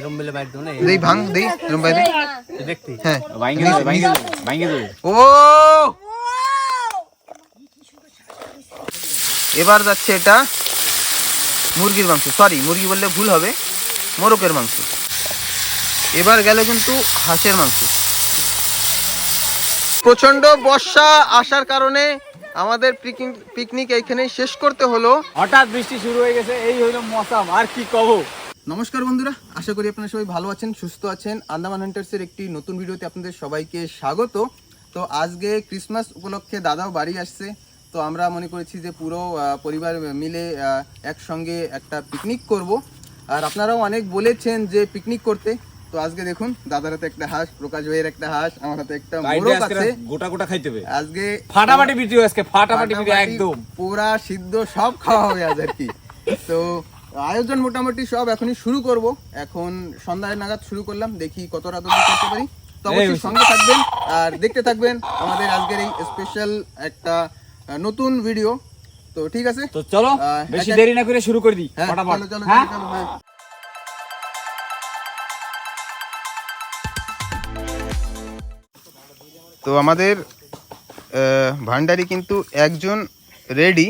এরম বেলে বাইর দেবো না? দেই ভাঙ দেই এরম বাইরে এই হ্যাঁ। ও! এবার যাচ্ছে এটা মুরগির মাংস। সরি মুরগি বললে ভুল হবে। মোরকের মাংস। এবার গেল কিন্তু হাঁসের মাংস। প্রচণ্ড বর্ষা আসার কারণে আমাদের পিকনিক পিকনিক এইখানে শেষ করতে হলো। হঠাৎ বৃষ্টি শুরু হয়ে গেছে এই হইল মৌসুম আর কি কব? নমস্কার বন্ধুরা আশা করি আপনারা সবাই ভালো আছেন সুস্থ আছেন। আন্দামান হান্টার্সের একটি নতুন ভিডিওতে আপনাদের সবাইকে স্বাগত। তো আজকে ক্রিসমাস উপলক্ষে দাদাও বাড়ি আসছে। তো আমরা মনে করেছি যে পুরো পরিবার মিলে একসঙ্গে একটা পিকনিক করব। আর আপনারাও অনেক বলেছেন যে পিকনিক করতে। তো আজকে দেখুন দাদার হাতে একটা হাঁস প্রকাশ ভাইয়ের একটা হাঁস আমার হাতে একটা মোরগ আছে। গোটা গোটা খাইতে হবে। আজকে ফাটাফাটি ভিডিও আজকে ফাটাফাটি ভিডিও একদম। পুরা সিদ্ধ সব খাওয়া হবে আজ আর কি। তো আয়োজন মোটামুটি সব এখনই শুরু করব। এখন সন্ধ্যায় নাগাদ শুরু করলাম দেখি কত রাত অবধি করতে পারি। তো এই অবশ্যই সঙ্গে থাকবেন আর দেখতে থাকবেন আমাদের আজকের এই স্পেশাল একটা নতুন ভিডিও তো ঠিক আছে? তো চলো বেশি দেরি না করে শুরু করে দিই হ্যাঁ ফটাফট। চলো চলো হ্যাঁ? চলো, হ্যাঁ। তো আমাদের আহ, ভান্ডারি কিন্তু একজন রেডি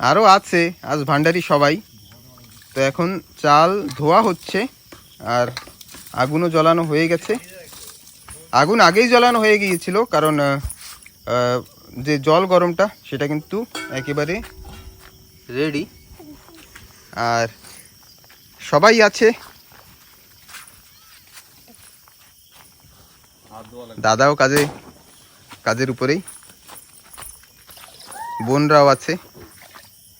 আরও আছে আজ ভান্ডারি সবাই। তো এখন চাল ধোয়া হচ্ছে আর আগুনও জ্বলানো হয়ে গেছে। আগুন আগেই জ্বলানো হয়ে গিয়েছিল, কারণ যে জল গরমটা, সেটা কিন্তু একেবারে রেডি। আর সবাই আছে। দাদাও কাজে, কাজের উপরেই। বোনরাও আছে।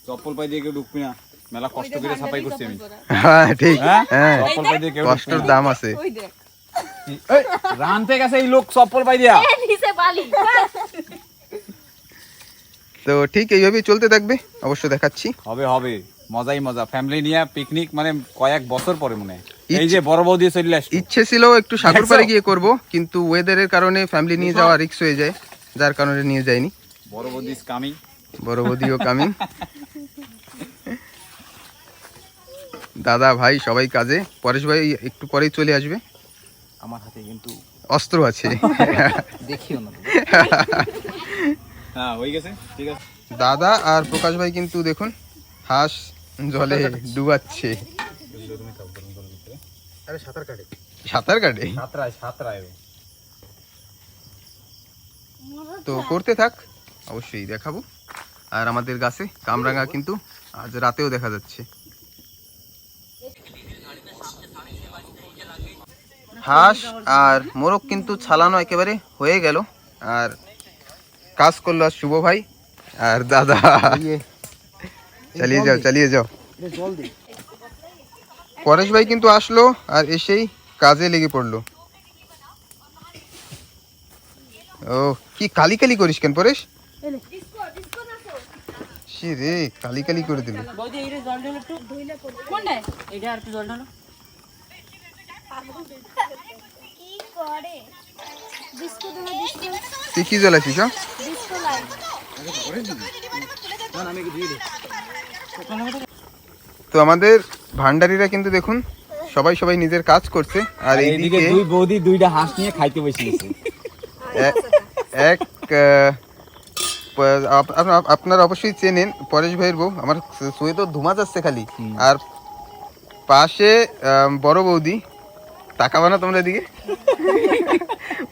চপ্পল পাই দিয়ে কেউ ঢুকবি না। মেলা কষ্ট করে সাফাই করছি আমি। হ্যাঁ ঠিক। হ্যাঁ? হ্যাঁ। কষ্টের দাম আছে। ওই দেখ এই, রানতে গেছে এই লোক চপ্পল পাই দিয়া। নিচে বালি। তো ঠিক এইভাবেই চলতে থাকবে। অবশ্য দেখাচ্ছি। হবে হবে। মজাই মজা। ফ্যামিলি নিয়ে পিকনিক মানে কয়েক বছর পরে মনে হয়। এই ইচ্ছে- যে বড় বউ দিয়ে চলে ইচ্ছে ছিল একটু সাগর? পাড়ে গিয়ে করব কিন্তু ওয়েদারের কারণে ফ্যামিলি নিয়ে যাওয়া রিস্ক হয়ে যায় যার কারণে নিয়ে যায়নি বড় বউ দিস কামি বড় বৌদিও কামিং দাদা ভাই সবাই কাজে। পরেশ ভাই একটু পরেই চলে আসবে। আমার হাতে কিন্তু অস্ত্র আছে। দেখিও না। হ্যাঁ হয়ে গেছে ঠিক আছে। দাদা আর প্রকাশ ভাই কিন্তু দেখুন হাঁস জলে ডুবাচ্ছে। সাঁতার কাটে। সাতরায় সাতরায় তো করতে থাক অবশ্যই দেখাবো। আর আমাদের গাছে কামরাঙা কিন্তু আজ রাতেও দেখা যাচ্ছে। হাঁস আর মোরগ কিন্তু ছালানো একেবারে হয়ে গেল। আর কাজ করল আর শুভ ভাই আর দাদা। চালিয়ে যাও চালিয়ে যাও। পরেশ ভাই কিন্তু আসলো আর এসেই কাজে লেগে পড়ল। ও কি কালি কালি করিস কেন পরেশ? সে রে কালি কালি করে দিল। তুই কি তো আমাদের ভান্ডারিরা কিন্তু দেখুন সবাই সবাই নিজের কাজ করছে আর এইদিকে দুই বৌদি দুইটা হাঁস নিয়ে খাইতে বসিয়েছে এক আপনারা অবশ্যই চেনেন পরেশ ভাইয়ের বউ আমার শুয়ে তো ধুমা যাচ্ছে খালি। আর পাশে বড় বৌদি তাকাবে না তোমরা এদিকে?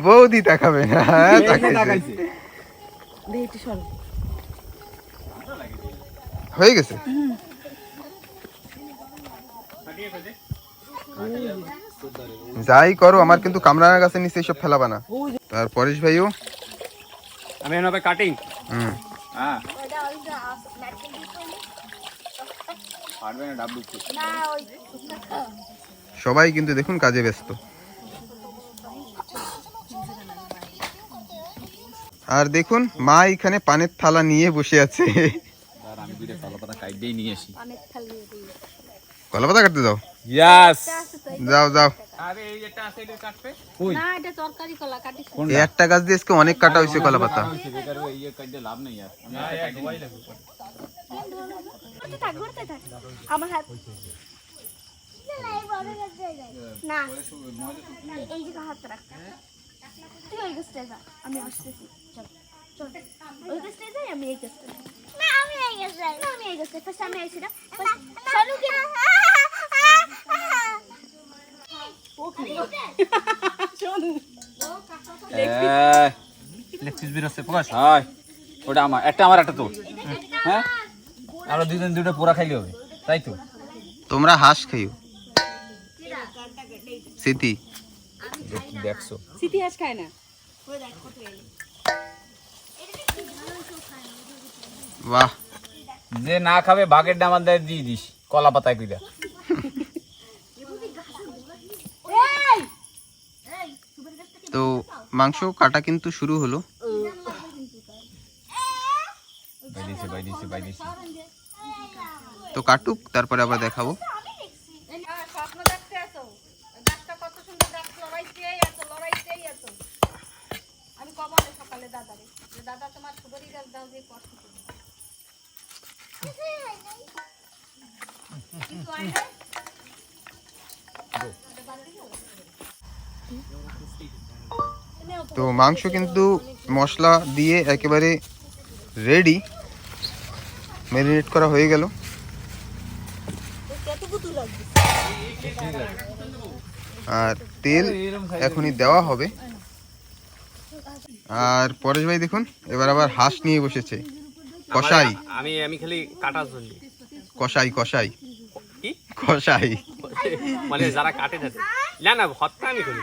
বৌদি তাকাবে না হ্যাঁ তাকাইছে। হয়ে গেছে? যাই করো আমার কিন্তু কামরাঙা গাছের নিচে এসব ফেলাবা না। তার পরেশ ভাইও। আমি এভাবে কাটিং হুম। হ্যাঁ। পারবে না ডাব ঢুকতে না ওই সবাই কিন্তু দেখুন কাজে ব্যস্ত। আর দেখুন মা এখানে পানের থালা নিয়ে বসে আছে। আর কলা পাতা কাইটেই নিয়ে আসি। অনেক খালি দিয়ে কলা পাতা কাটতে যাও ইয়াস যাও। যাও একটা গাছ দিয়ে অনেক কাটা হয়েছে কলা পাতা বেকার ইয়ে আমার হাত এই বড় গাছ দিয়ে যায় না এই যে হাত রাখ। তুই ওই গাছটা যা আমি আসতেছি। চল চল। ওই গাছটা যাই আমি এই গাছটা না আমি এই গাছটা যাই। না আমি এই গাছটা ফার্স্ট আমি আইছি না। চলো কি? লেগ পিস বেরোচ্ছে প্রকাশ। ওটা আমার একটা আমার একটা হ্যাঁ? আমরা দুজন দুটো পোড়া খাইলে হবে। তাই তো? তোমরা হাঁস খাইও। দেখছ। খায় না? বাহ। যে না খাবে বাঘের ডামার দেয় দিয়ে দিস কলা পাতায় কইরা। তো মাংস কাটা কিন্তু শুরু হলো। তো কাটুক তারপরে আবার দেখাবো স্বপ্ন দেখতে আছো গাছটা কত সুন্দর গাছ লড়াইতেই আছো লড়াইতেই আছো আমি কখন সকালে দাদারে যে দাদা তোমার সুপারি গাছ দাও যে কষ্ট করবে তো মাংস কিন্তু মশলা দিয়ে একেবারে রেডি ম্যারিনেট করা হয়ে গেল। আর তেল এখনই দেওয়া হবে। আর পরেশ ভাই দেখুন এবার আবার হাঁস নিয়ে বসেছে। কষাই আমি আমি খালি জন্য কষাই কষাই কষাই। মানে যারা কাটে থাকে। না না হত্যা আমি করি।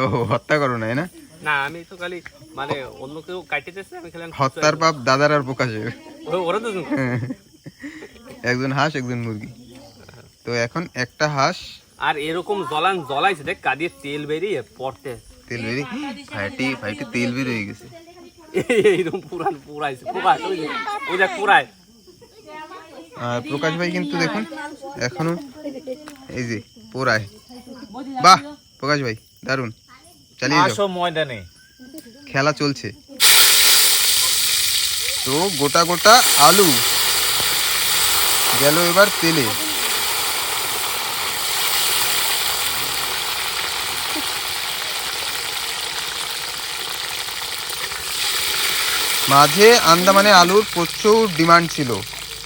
ও হত্যা করো না না? না আমি তো খালি মানে অন্য কেউ কাটিতেছে আমি খালি হত্যার পাপ দাদার আর প্রকাশে ওরা তো একজন হাঁস একজন মুরগি। তো এখন একটা হাঁস। আর এরকম জ্বলান জ্বলাইছে দেখ কাদিয়ে তেল বেরিয়ে পড়তে। তেল বেরিয়ে ফাইটি ফাইটি তেল বেরিয়ে গেছে। এইরকম পুরান পুরাইছে পুরাই ওই যে দেখ পুরাই আর প্রকাশ ভাই কিন্তু দেখুন এখনও এই যে পোড়ায়। বাহ প্রকাশ ভাই দারুণ চালিয়ে যাও। আসো ময়দানে। খেলা চলছে। তো গোটা গোটা আলু গেল এবার তেলে মাঝে আন্দামানে আলুর প্রচুর ডিমান্ড ছিল।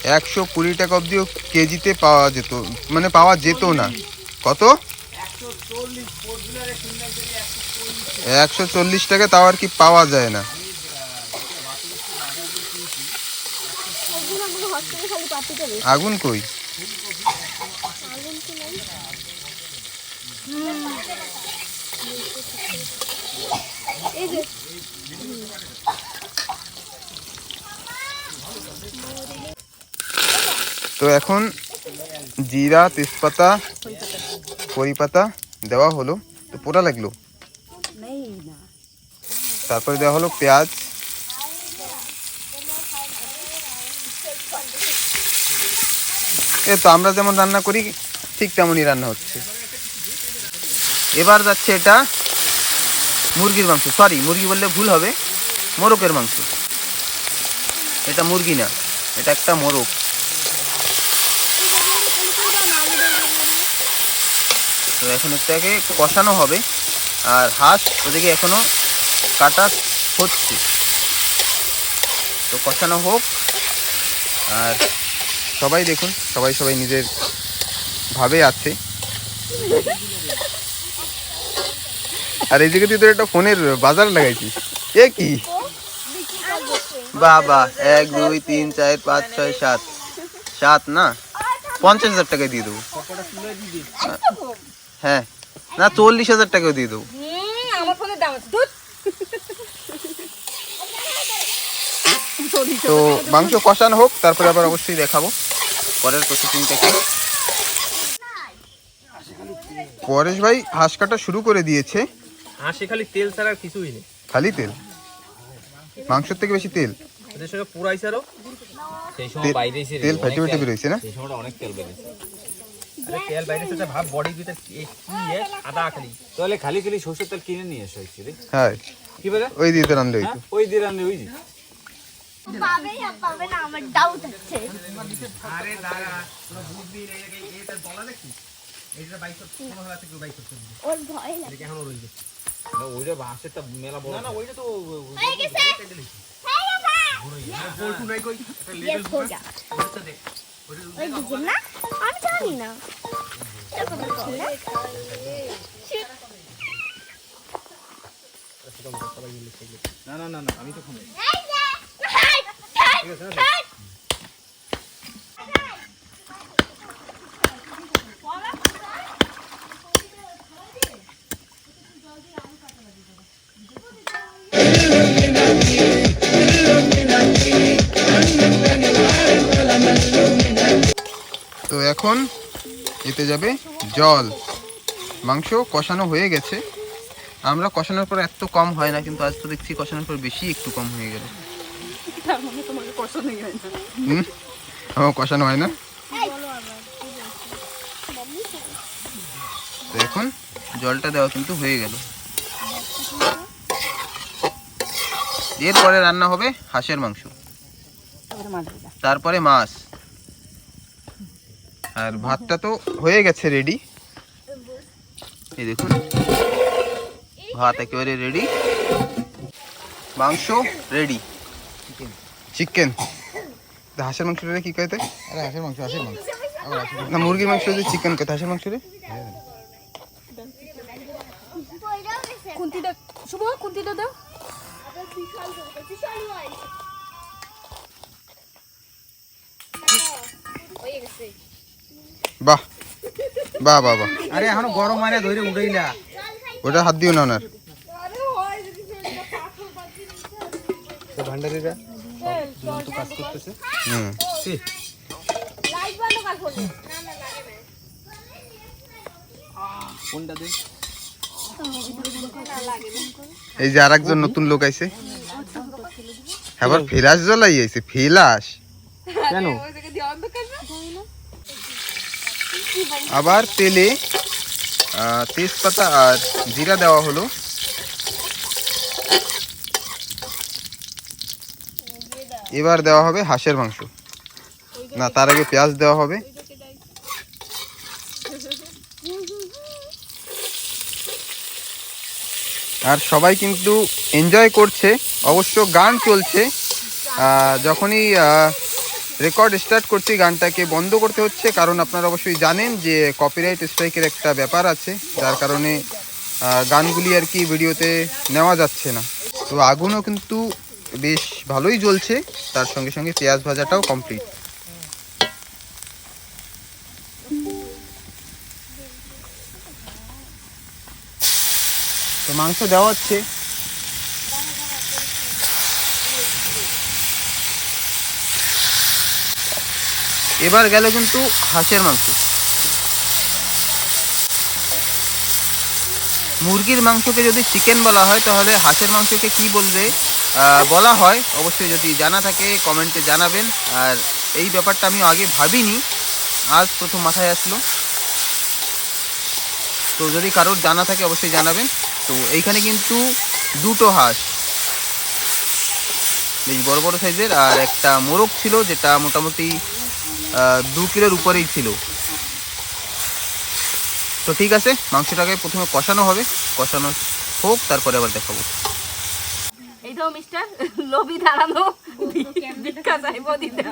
একশো কুড়ি টাকা অব্দিও কেজিতে পাওয়া যেত মানে পাওয়া যেত না। কত? একশো চল্লিশ টাকা, তাও আর কি পাওয়া যায় না। আগুন কই? তো এখন জিরা, তেজপাতা কড়ি পাতা দেওয়া হলো। তো পোড়া লাগল? তারপরে দেওয়া হলো পেঁয়াজ। এ তো আমরা যেমন রান্না করি, ঠিক তেমনই রান্না হচ্ছে। এবার যাচ্ছে এটা মুরগির মাংস। সরি মুরগি বললে ভুল হবে। মোরকের মাংস। এটা মুরগি না, এটা একটা মোরগ। তো এখন এটাকে কষানো হবে। আর হাঁস ওদিকে এখনও কাটা হচ্ছে। তো কষানো হোক। আর সবাই দেখুন, সবাই সবাই নিজের ভাবে আছে। আর এইদিকে তুই তোর একটা ফোনের বাজার লাগাইছিস। এ কি? বাবা, এক, দুই, তিন, চার, পাঁচ, ছয়, সাত। সাত না? পঞ্চাশ হাজার টাকা দিয়ে দেবো। হ্যাঁ। না চল্লিশ হাজার টাকাও দিয়ে দেবো। আমার ফোনের দাম আছে তো মাংস কষানো হোক তারপরে আবার অবশ্যই দেখাবো। পরের প্রসেসিংটা কি? পরেশ ভাই হাঁস কাটা শুরু করে দিয়েছে। হাসি খালি তেল ছাড়া আর কিছুই নেই। খালি তেল? মাংসের থেকে বেশি তেল? পুরাইছে আরও সেই সময় তেল- বাইরে এসে তেল ফাইটে ফাইটে বেরোইছে না? সেই সময়টা অনেক তেল বেরিয়েছে। আরে তেল বাইরে সেটা ভাব বডির ভিতর কি এ আদা খালি তাহলে খালি খালি সরষের তেল কিনে নিয়ে এসো রে হ্যাঁ। কি বলে? ওই দিয়ে তো রান্না হ্যাঁ ওই দিয়ে রান্না ওই যে। পাবে না পাবে না আমার ডাউট আছে। আরে দাঁড়া তোরা বুদ্ধি নেই রে এটা বলা দেখি? এইটা বাইক করতে কোনো হালাতে কেউ বাইক করতে ওর ভয় লাগে। এখনও রইবে ওইটা বাঁশেরটা মেলা বড় না না ওইটা তো হয়ে গেছে। হয়ে গেছে। পল্টু নাই কই? লেভেল হয়ে যা ওটা দেখ। ওটা ওই না? আমি জানি না। না না না আমি তো খুনি তো এখন এতে যাবে জল। মাংস কষানো হয়ে গেছে। আমরা কষানোর পর এত কম হয় না কিন্তু আজ তো দেখছি কষানোর পর বেশি একটু কম হয়ে গেল। ও কষানো হয় না? তো এখন জলটা দেওয়া কিন্তু হয়ে গেল। এরপরে রান্না হবে হাঁসের মাংস। তারপরে মাছ। আর ভাতটা তো হয়ে গেছে রেডি এই দেখুন। ভাত একেবারে রেডি মাংস রেডি চিকেন হাঁসের মাংস রে কি কইতে? আরে হাঁসের মাংস হাঁসের মাংস। না মুরগির মাংস যে চিকেন কইতে হাঁসের মাংস রে? খুন্তিটা শুভ খুন্তিটা দাও। বাহ বাহ বাহ বাহ। আরে এখনও গরম হয় ধরে উঠাইলা ওটা হাত দিও না ওনার। ভান্ডারিরা তো কাজ করতেছে। হুম। লাইট বন্ধ কর ফোন কোনটা দেখ এই যে আরেকজন নতুন লোক আইছে। আবার ফেলাস জ্বলাই আইছে ফেলাস। কেন? আবার তেলে তেজপাতা আর জিরা দেওয়া হলো। এবার দেওয়া হবে হাঁসের মাংস। না, তার আগে পেঁয়াজ দেওয়া হবে। আর সবাই কিন্তু এনজয় করছে। অবশ্য গান চলছে। যখনই রেকর্ড স্টার্ট করছি গানটাকে বন্ধ করতে হচ্ছে। কারণ আপনারা অবশ্যই জানেন যে কপিরাইট স্ট্রাইকের একটা ব্যাপার আছে, যার কারণে গানগুলি আর কি ভিডিওতে নেওয়া যাচ্ছে না। তো আগুনও কিন্তু বেশ ভালোই জ্বলছে, তার সঙ্গে সঙ্গে পেঁয়াজ ভাজাটাও কমপ্লিট তো মাংস দেওয়া হচ্ছে। এবার গেল কিন্তু হাঁসের মাংস। মুরগির মাংসকে যদি চিকেন বলা হয়, তাহলে হাঁসের মাংসকে কি বলবে? বলা হয়, অবশ্যই যদি জানা থাকে কমেন্টে জানাবেন। আর এই ব্যাপারটা আমি আগে ভাবিনি, আজ প্রথম মাথায় আসলো। তো যদি কারোর জানা থাকে, অবশ্যই জানাবেন। তো এইখানে কিন্তু দুটো হাঁস। বেশ বড় বড় সাইজের, আর একটা মোরগ ছিল, যেটা মোটামুটি দু কিলোর উপরেই ছিল। তো ঠিক আছে মাংসটাকে প্রথমে কষানো হবে। কষানো হোক তারপরে আবার দেখাবো। এই তো মিস্টার লোভি দাঁড়ানো। ভিক্ষা চাইব দিতে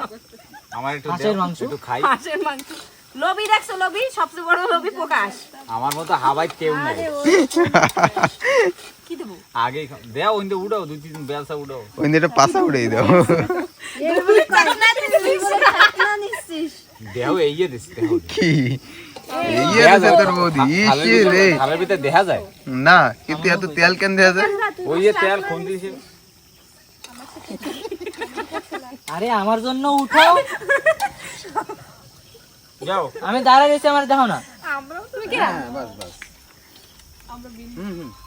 আমার একটু মাংস? একটু খাই। মাংস। লোভি দেখছ লোভি? সবচেয়ে বড় লোভি প্রকাশ। আমার মতো হাবাই কেউ নেই। কি দেবো? আগে দেও উড়াও দুই তিন বেলসা উড়াও এটা দাও। দেও এইয়ে দিস দেও। কি? তোর বৌদি রে। ভিতরে দেখা যায়? না কিন্তু এত তেল কেন দেওয়া যায়? ওই যে তেল খুন আরে আমার জন্য উঠাও। যাও। আমি দাঁড়ায় রয়েছি আমার দেখো না। তুমি কি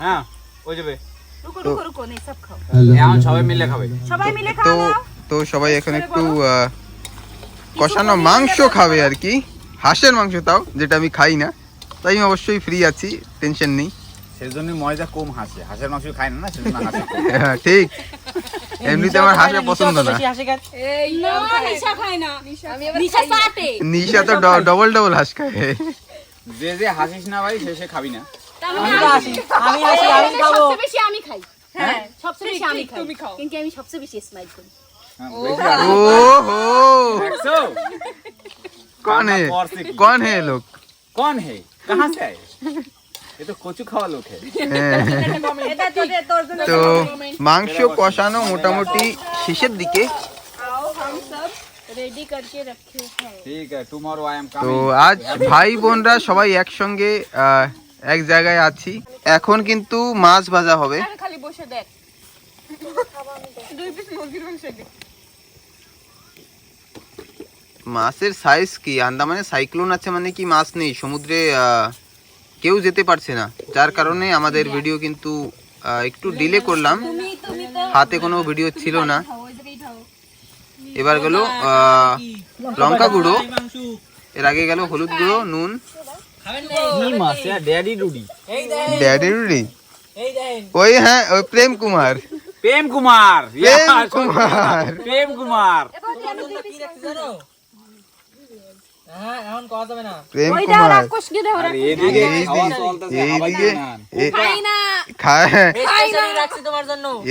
হ্যাঁ ওই যাবে। রুকো রুকো রুকো নেই সব খাও। এখন সবাই মিলে খাবে। সবাই মিলে তো তো সবাই এখন একটু কষানো মাংস খাবে আর কি। হাঁসের মাংস তাও যেটা আমি খাই না। তাই আমি অবশ্যই ফ্রি আছি টেনশন নেই। সেই জন্য ময়দা কম হাসে হাঁসের মাংস খায় না না সেজন্য হাসে কম। হ্যাঁ, ঠিক এমনিতে আমার হাঁসে পছন্দ না বেশি হাসি খায় না নিশা খায় না নিশা চাটে নিশা তো ডবল ডবল হাঁস খায় যে যে হাসিস না ভাই সে সে খাবি না আমি তো আসি আমি আসি আমি খাবো সবচেয়ে বেশি আমি খাই হ্যাঁ সবচেয়ে বেশি আমি খাই তুমি খাও। কিন্তু আমি সবচেয়ে বেশি স্মাইল করি হ্যাঁ, বেশি হাসিস। ओ हो দেখছো? कौन है और से की। कौन है ये लोग कौन है कहाँ से आए তো মাংস কষানো মোটামুটি শেষের দিকে। তো আজ ভাই বোনরা সবাই একসঙ্গে এক জায়গায় আছি। এখন কিন্তু মাছ ভাজা হবে। মাছের সাইজ কি? আন্দামানে সাইক্লোন আছে মানে কি মাছ নেই? সমুদ্রে আহ কেউ যেতে পারছে না। যার কারণে আমাদের ভিডিও কিন্তু একটু ডিলে করলাম। হাতে কোনো ভিডিও ছিল না। এবার গেল লঙ্কা গুঁড়ো এর আগে গেল হলুদ গুঁড়ো নুন। ড্যাডি রুডি ওই হ্যাঁ ওই প্রেম কুমার। প্রেম কুমার। প্রেম কুমার। প্রেম কুমার।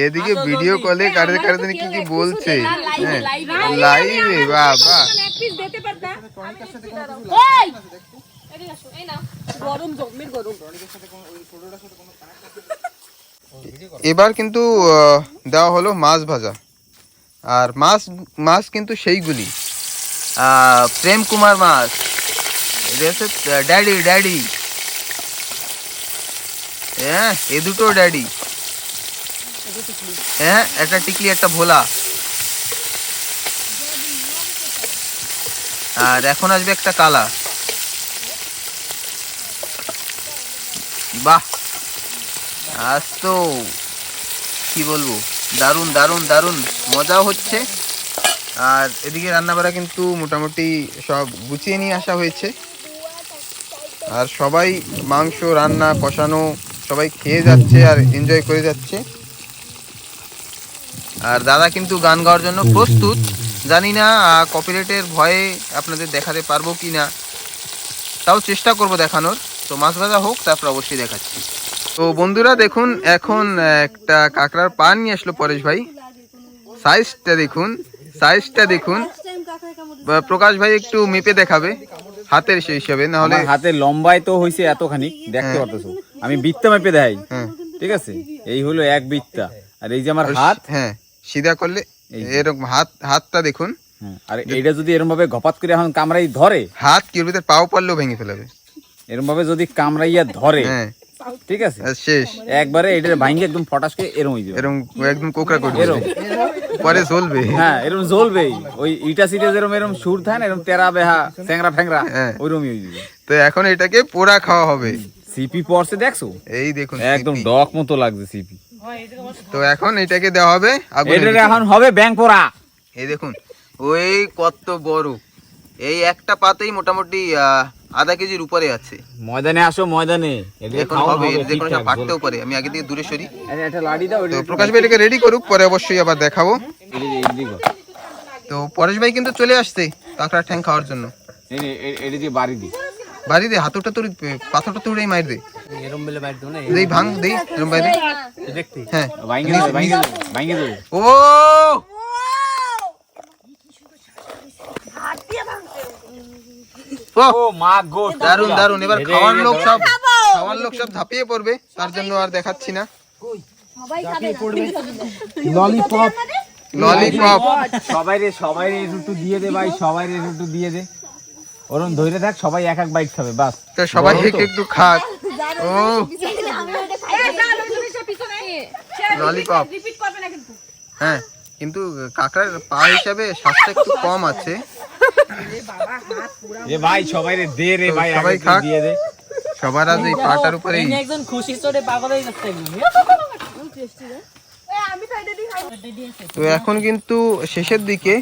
এদিকে ভিডিও। কলে কি কি বলছে? হ্যাঁ। লাইভে বাহ বাহ এক পিস দিতে পারতা এই এই না গরম জমির গরম। এবার কিন্তু দেওয়া হলো মাছ ভাজা। আর মাছ মাছ কিন্তু সেইগুলি। প্রেম কুমার হচ্ছে ড্যাডি ড্যাডি। হ্যাঁ এ দুটো ড্যাডি। হ্যাঁ একটা টিকলি, একটা ভোলা। আর এখন আসবে একটা কালা। বাহ! আজ তো, কি বলব? দারুণ দারুণ দারুণ। মজাও হচ্ছে। আর এদিকে রান্নাবাড়া কিন্তু মোটামুটি সব গুছিয়ে নিয়ে আসা হয়েছে। আর সবাই মাংস, রান্না, কষানো সবাই খেয়ে যাচ্ছে আর এনজয় করে যাচ্ছে। আর দাদা কিন্তু গান গাওয়ার জন্য প্রস্তুত। জানি না কপিরাইটের ভয়ে আপনাদের দেখাতে পারব কি না। তাও চেষ্টা করব দেখানোর। তো মাছ ভাজা হোক, তারপর অবশ্যই দেখাচ্ছি। তো বন্ধুরা দেখুন, এখন একটা কাঁকড়ার পা নিয়ে আসলো পরেশ ভাই। সাইজটা দেখুন। সাইজটা দেখুন। প্রকাশ ভাই একটু মেপে দেখাবে হাতের সেই হিসাবে নাহলে আমার হাতে লম্বায় তো হইছে এতখানি দেখতে পারতেছো। আমি বৃত্তা মেপে দেখাই। হ্যাঁ। ঠিক আছে? এই হলো এক বৃত্তা। আর এই যে আমার হাত হ্যাঁ সিধা করলে। এরকম হাত হাতটা দেখুন। হ্যাঁ, আর এইটা যদি এরকম ভাবে ঘপাত করে এখন কামড়াই ধরে হাত কি ভিতরে পাও পারলেও ভেঙে ফেলাবে। এরকম ভাবে যদি কামড়াইয়া ধরে হ্যাঁ। ঠিক আছে? শেষ। একবারে এটা ভাঙ্গে একদম ফটাস করে এরম হয়ে যাবে। এরকম একদম কোকড়া করে এরম। পরে চলবে হ্যাঁ এরম জ্বলবেই। ওই ইটা সিটে যেরম এরম সুর থাকে না এরম তেরা বেহা ফ্যাংরা ফ্যাংরা হ্যাঁ। ওইরমই হয়ে যাবে। তো এখন এটাকে পোড়া খাওয়া হবে। সিপি পরছে দেখছ? এই দেখুন একদম ডক মতো লাগছে সিপি। তো এখন এটাকে দেওয়া হবে এটার এখন হবে ব্যাং পোড়া। এই দেখুন ওই কত বড়। এই একটা পাতেই মোটামুটি আহ, আধা কেজির উপরে আছে। ময়দানে আসো ময়দানে। এখন হবে যে কোনো ফাটতেও পারে। আমি আগে থেকে দূরে সরি। একটা লাড়ি দাও তো প্রকাশ ভাই এটাকে রেডি করুক পরে অবশ্যই আবার দেখাবো। তো পরেশ ভাই কিন্তু চলে আসছে কাঁকড়া ঠ্যাং খাওয়ার জন্য। এটা দিয়ে বাড়ি দি। বাড়ি দে হাতুটা তোর পাথরটা তোর মার দে। এরম বেলে বাইর দেবো না দেই ভাঙ দেই এরম বাইরে দেখতে। হ্যাঁ। ও! ও ও মা গো দারুণ দারুণ এবার খাওয়ার লোক সব খাওয়ার লোক সব ঝাঁপিয়ে পড়বে তার জন্য আর দেখাচ্ছি না। ললিপপ ললিপপ সবাই রে সবাই রে একটু দিয়ে দে ভাই সবাই রে একটু দিয়ে দে। ওরম ধরে থাক সবাই এক এক বাইট খাবে বাস। তো সবাই একটু একটু খাক। ও। ললিপপ রিপিট করবে না কিন্তু। হ্যাঁ কিন্তু কাঁকড়ার পা হিসাবে স্বাস্থ্য একটু কম আছে। এ ভাই সবাই রে দে রে ভাই সবাই খাক। দিয়ে দে। সবার আজ এই পাটার এমনি একজন খুশি চড়ে পাগল হয়ে যাচ্ছে তো এখন কিন্তু শেষের দিকে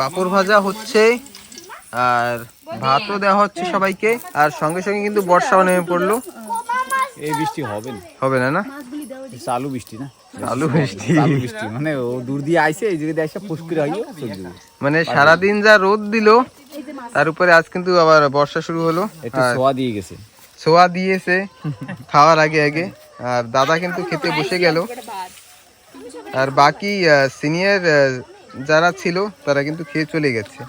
পাপড় ভাজা হচ্ছে আর ভাতও দেওয়া হচ্ছে সবাইকে আর সঙ্গে সঙ্গে কিন্তু বর্ষাও নেমে পড়ল। এই বৃষ্টি হবে না। হবে না না? চালু বৃষ্টি না? বৃষ্টি বৃষ্টি মানে ও দূর দিয়ে আইছে এই জায়গায় এসে ফুসকির হইও চলে মানে সারাদিন যা রোদ দিল তার উপরে আজ কিন্তু আবার বর্ষা শুরু হলো। একটু আর দিয়ে গেছে। ছোয়া দিয়েছে খাওয়ার আগে আগে। আর দাদা কিন্তু খেতে বসে গেল। আর বাকি সিনিয়র যারা ছিল তারা কিন্তু খেয়ে চলে গেছে।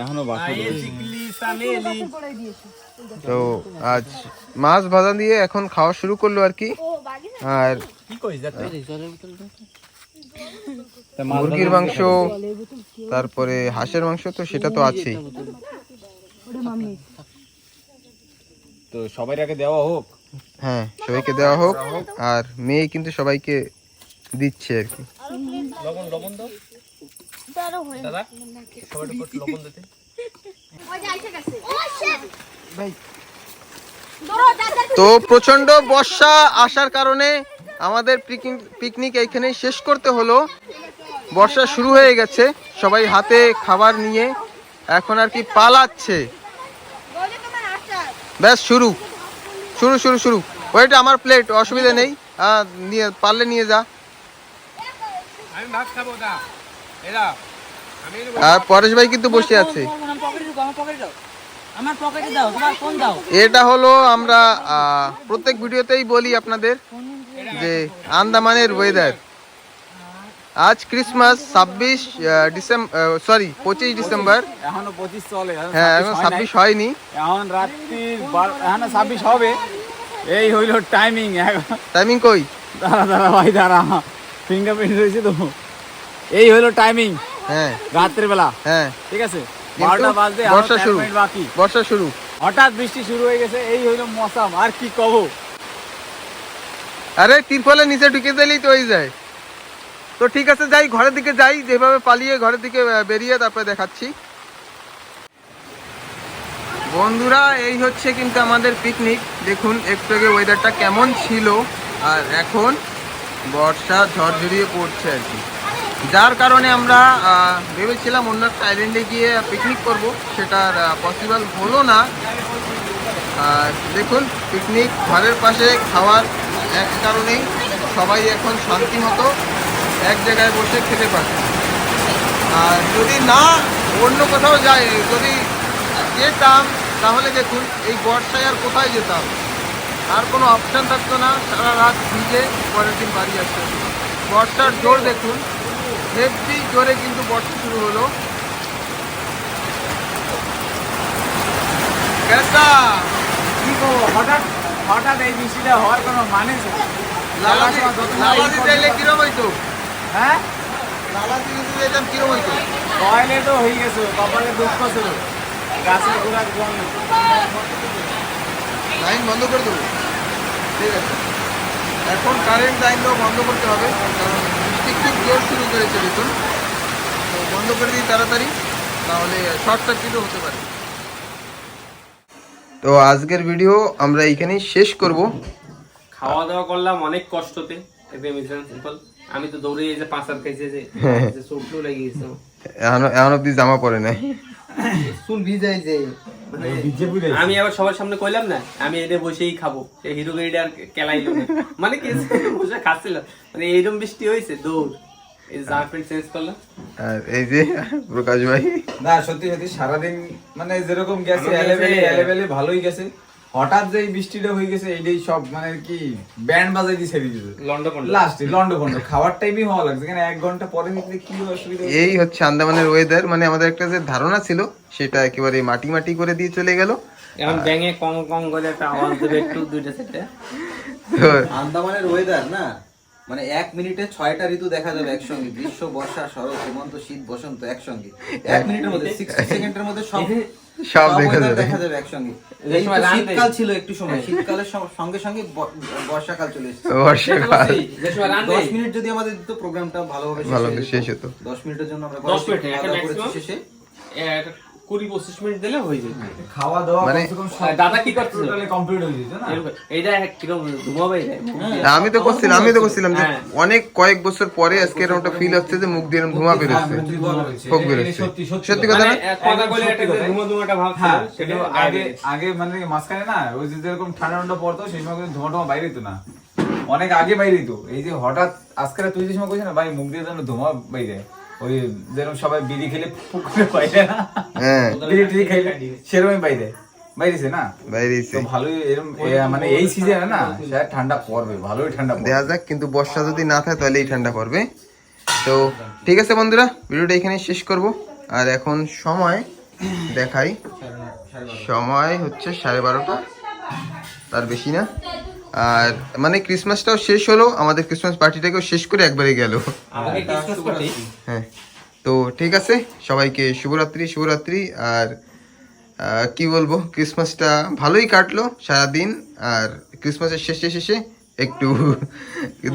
এখনও বাকি তো আজ মাছ ভাজা দিয়ে এখন খাওয়া শুরু করল আর কি। আর মুরগির মাংস তারপরে হাঁসের মাংস তো সেটা তো আছেই। তো সবাই আগে দেওয়া হোক। হ্যাঁ সবাইকে দেওয়া হোক আর মেয়ে কিন্তু সবাইকে দিচ্ছে আর কি। লবণ লবণ দাও। দাদা সবাই লবণ দিতে। তো প্রচণ্ড বর্ষা আসার কারণে আমাদের পিকনিক এইখানে শেষ করতে হলো। বর্ষা শুরু হয়ে গেছে সবাই হাতে খাবার নিয়ে এখন আর কি পালাচ্ছে। বলে তোমার আচার ব্যাস শুরু। শুরু শুরু শুরু। ওইটা আমার প্লেট অসুবিধা নেই। নিয়ে পারলে নিয়ে যা। আমি ভাত খাব দা এরা আর পরেশ ভাই কিন্তু বসে আছে। আমার পকেটে দাও তোমার ফোন দাও। এটা হলো আমরা প্রত্যেক ভিডিওতেই বলি আপনাদের যে আন্দামানের ওয়েদার আজ ক্রিসমাস ছাব্বিশ ডিসেম্বর সরি পঁচিশ ডিসেম্বর। এখনও পঁচিশ চলে হ্যাঁ এখন ছাব্বিশ হয়নি। এখন রাত্রির এখনও ছাব্বিশ হবে। এই হইল টাইমিং টাইমিং কই? দাঁড়া দাঁড়া ভাই দাঁড়া। ফিঙ্গারপ্রিন্ট রয়েছে তো। এই হইল টাইমিং হ্যাঁ। রাত্রের বেলা হ্যাঁ। ঠিক আছে? বারোটা বাজতে বর্ষা শুরু। বাকি। বর্ষা শুরু। হঠাৎ বৃষ্টি শুরু হয়ে গেছে এই হইল আর কি কব? আরে তিরপলের নিচে ঢুকে দিলেই তো হয়ে যায়। তো ঠিক আছে যাই ঘরের দিকে যাই যেভাবে পালিয়ে ঘরের দিকে বেরিয়ে তারপরে দেখাচ্ছি। বন্ধুরা এই হচ্ছে কিন্তু আমাদের পিকনিক দেখুন একটু আগে ওয়েদারটা কেমন ছিল আর এখন বর্ষা ঝড়ঝড়িয়ে পড়ছে আর কি। যার কারণে আমরা ভেবেছিলাম অন্য একটা আইল্যান্ডে গিয়ে পিকনিক করব। সেটা পসিবল হলো না। দেখুন পিকনিক ঘরের পাশে, খাওয়ার এক কারণেই সবাই এখন শান্তি মতো এক জায়গায় বসে খেতে পারে। আর যদি না, অন্য কোথাও যায়, যদি যেতাম, তাহলে দেখুন, এই বর্ষায় আর কোথায় যেতাম? আর কোনো অপশান থাকতো না, সারা রাত ভিজে পরের দিন বাড়ি আসতে বর্ষার জোর দেখুন হেভি জোরে কিন্তু বর্ষা শুরু হলো। কি করব? হঠাৎ হঠাৎ এই বৃষ্টিটা হওয়ার কোনো মানে। লালাদি চাইলে কিরম হইতো? হ্যাঁ? লালাদি কিরম হইতো? কয়লে তো হয়ে গেছে কপালে দুঃখ ছিল। গাছের জল নেই। লাইন বন্ধ করে দেবো। ঠিক আছে। এখন কারেন্ট লাইনটাও বন্ধ করতে হবে কারণ বৃষ্টি খুব জোর শুরু করেছে দেখুন। তো বন্ধ করে দিই তাড়াতাড়ি তাহলে শর্ট সার্কিটও হতে পারে। তো আজকের ভিডিও আমরা এইখানেই শেষ করব। খাওয়া দাওয়া করলাম অনেক কষ্টতে একদম সিম্পল আমি তো দৌড়ে এই যে পাঁচার খাইছে যে যে চোখও লেগে গেছে আমার। এখন অব্দি জামা পরে নাই। চুল ভিজাই যে আমি আবার সবার সামনে কইলাম না আমি এটা বসেই খাব। এই হিরো গাড়িটা আর কেলাই মানে কি বসে খাচ্ছিল মানে এইরকম বৃষ্টি হয়েছে দৌড়। এই জামা চেঞ্জ করলাম যে প্রকাশ ভাই। না সত্যি সত্যি সারাদিন মানে যেরকম গেছে ভালোই গেছে। হঠাৎ যে বৃষ্টিটা হয়ে গেছে এইটাই সব মানে কি ব্যান্ড বাজাই দিয়ে ছেড়ে লাস্টে খাওয়ার টাইমই হওয়া লাগছে। কেন এক ঘণ্টা পরে নিতে কি অসুবিধা এই হচ্ছে আন্দামানের ওয়েদার মানে আমাদের একটা যে ধারণা ছিল সেটা একেবারে মাটি মাটি করে দিয়ে চলে গেল। এখন ব্যাঙে কং কং করে একটা আওয়াজ দেবে একটু দুইটা সেটা। আন্দামানের ওয়েদার না মানে এক মিনিটে ছয়টা ঋতু দেখা যাবে একসঙ্গে। গ্রীষ্ম বর্ষা শরৎ হেমন্ত শীত বসন্ত একসঙ্গে। এক মিনিটের মধ্যে সিক্সটি সেকেন্ডের মধ্যে সব সব দেখা যাবে। দেখা যাবে একসঙ্গে। শীতকাল ছিল একটু সময়। শীতকালের সঙ্গে- সঙ্গে সঙ্গে বর্ষাকাল চলে এসেছে। বর্ষাকাল। যে সময় রান দশ মিনিট যদি আমাদের দিত প্রোগ্রামটা ভালোভাবে ভালোভাবে শেষ হতো। দশ মিনিটের জন্য আমরা দশ মিনিট, শেষে। একটা কুড়ি পঁচিশ মিনিট দিলে হয়ে যায়। খাওয়া দাওয়া মানে- আর দাদা কি? টোটালি কমপ্লিট হয়ে যেত না? এরকম- কীরকম ধুমাবে যায়। আমি তো করছিলাম আমি তো করছিলাম যে হ্যাঁ। অনেক কয়েক বছর পরে আজকে এরকম একটা ফিল হচ্ছে যে মুখ দিয়ে ধোঁয়া বেরোচ্ছে হ্যাঁ, ধোঁয়া বেরোচ্ছে। এটা- এটা সত্যি কথা। কথা মানে না কথা বলে একটা কথা। ধুমো ধুমাটা ভাব হ্যাঁ সেটা আগে আগে মানে মাঝখানে না ওই যে যেরকম ঠান্ডা ঠান্ডা পড়তো সেই সময় কিন্তু ধোঁয়া বাইরে হতো না। অনেক আগে বাইরে হতো এই যে হঠাৎ আজকে তুই যে সময় কইছিস না ভাই মুখ দিয়ে যেন ধোঁয়া বাইরে ওই যেরকম সবাই বিড়ি খেলে পুকুরে বাইরে। না হ্যাঁ। বিড়ি টিড়ি খাইলে সেরকমই বাইরে। বাইরেছে না? বাইরেছে। তো ভালোই এরকম মানে এই সিজনে না সে ঠান্ডা পড়বে ভালোই ঠান্ডা পড়বে। দেখা যাক কিন্তু বর্ষা যদি না থাকে তাহলে এই ঠান্ডা পড়বে। তো ঠিক আছে বন্ধুরা ভিডিওটা এখানে শেষ করব। আর এখন সময় দেখাই। সময় হচ্ছে সাড়ে বারোটা তার বেশি না। আর মানে ক্রিসমাসটাও শেষ হলো আমাদের ক্রিসমাস পার্টিটাকেও শেষ করে একবারে গেল। পার্টি হ্যাঁ তো ঠিক আছে সবাইকে শুভরাত্রি শুভরাত্রি। আর কি বলব ক্রিসমাসটা ভালোই কাটলো সারাদিন। আর ক্রিসমাসের শেষে শেষে একটু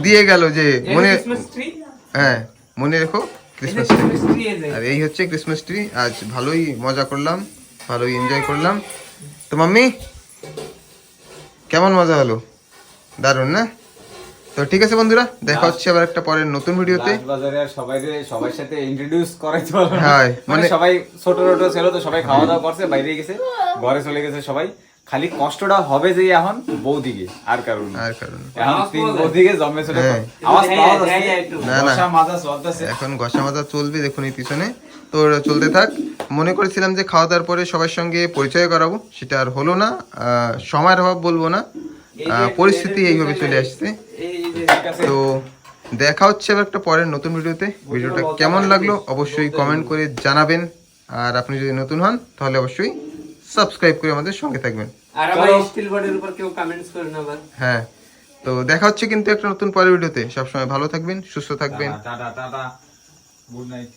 দিয়ে গেল যে মনে হ্যাঁ মনে রেখো ক্রিসমাস ক্রিসমাস ট্রি আর এই হচ্ছে ক্রিসমাস ট্রি আজ ভালোই মজা করলাম ভালোই এনজয় করলাম। তো মাম্মি কেমন মজা হলো? দারুণ না? তো ঠিক আছে বন্ধুরা দেখা হচ্ছে আবার একটা পরের নতুন ভিডিওতে। বাজারে আর সবাই সবার সাথে ইন্ট্রোডিউস করাইতে হ্যাঁ, মানে সবাই ছোট ছোট ছিল তো সবাই খাওয়া দাওয়া করছে বাইরে গেছে ঘরে চলে গেছে সবাই। খালি কষ্টটা হবে যে এখন বৌদিকে আর কারণ না। আর কারণ এখন তিন বৌদিকে জন্মে চলে হ্যাঁ। আওয়াজ পাওয়া হ্যাঁ, যাচ্ছে। হ্যাঁ, না, না। মাজা আছে। এখন ঘষা মাজা চলবে দেখুন এই পিছনে। তো চলতে থাক। মনে করেছিলাম যে খাওয়া দাওয়ার পরে সবার সঙ্গে পরিচয় করাবো সেটা আর হলো না। আহ, সময়ের অভাব বলব না। পরিস্থিতি এইভাবে চলে আসছে। তো দেখা হচ্ছে আবার একটা পরের নতুন ভিডিওতে। ভিডিওটা কেমন লাগল অবশ্যই কমেন্ট করে জানাবেন। আর আপনি যদি নতুন হন তাহলে অবশ্যই সাবস্ক্রাইব করে আমাদের সঙ্গে থাকবেন। আর আমার স্টিল বডির উপর কেউ কমেন্টস করে আবার। হ্যাঁ তো দেখা হচ্ছে কিন্তু একটা নতুন পরের ভিডিওতে। সবসময় ভালো থাকবেন সুস্থ থাকবেন। Tata tata good night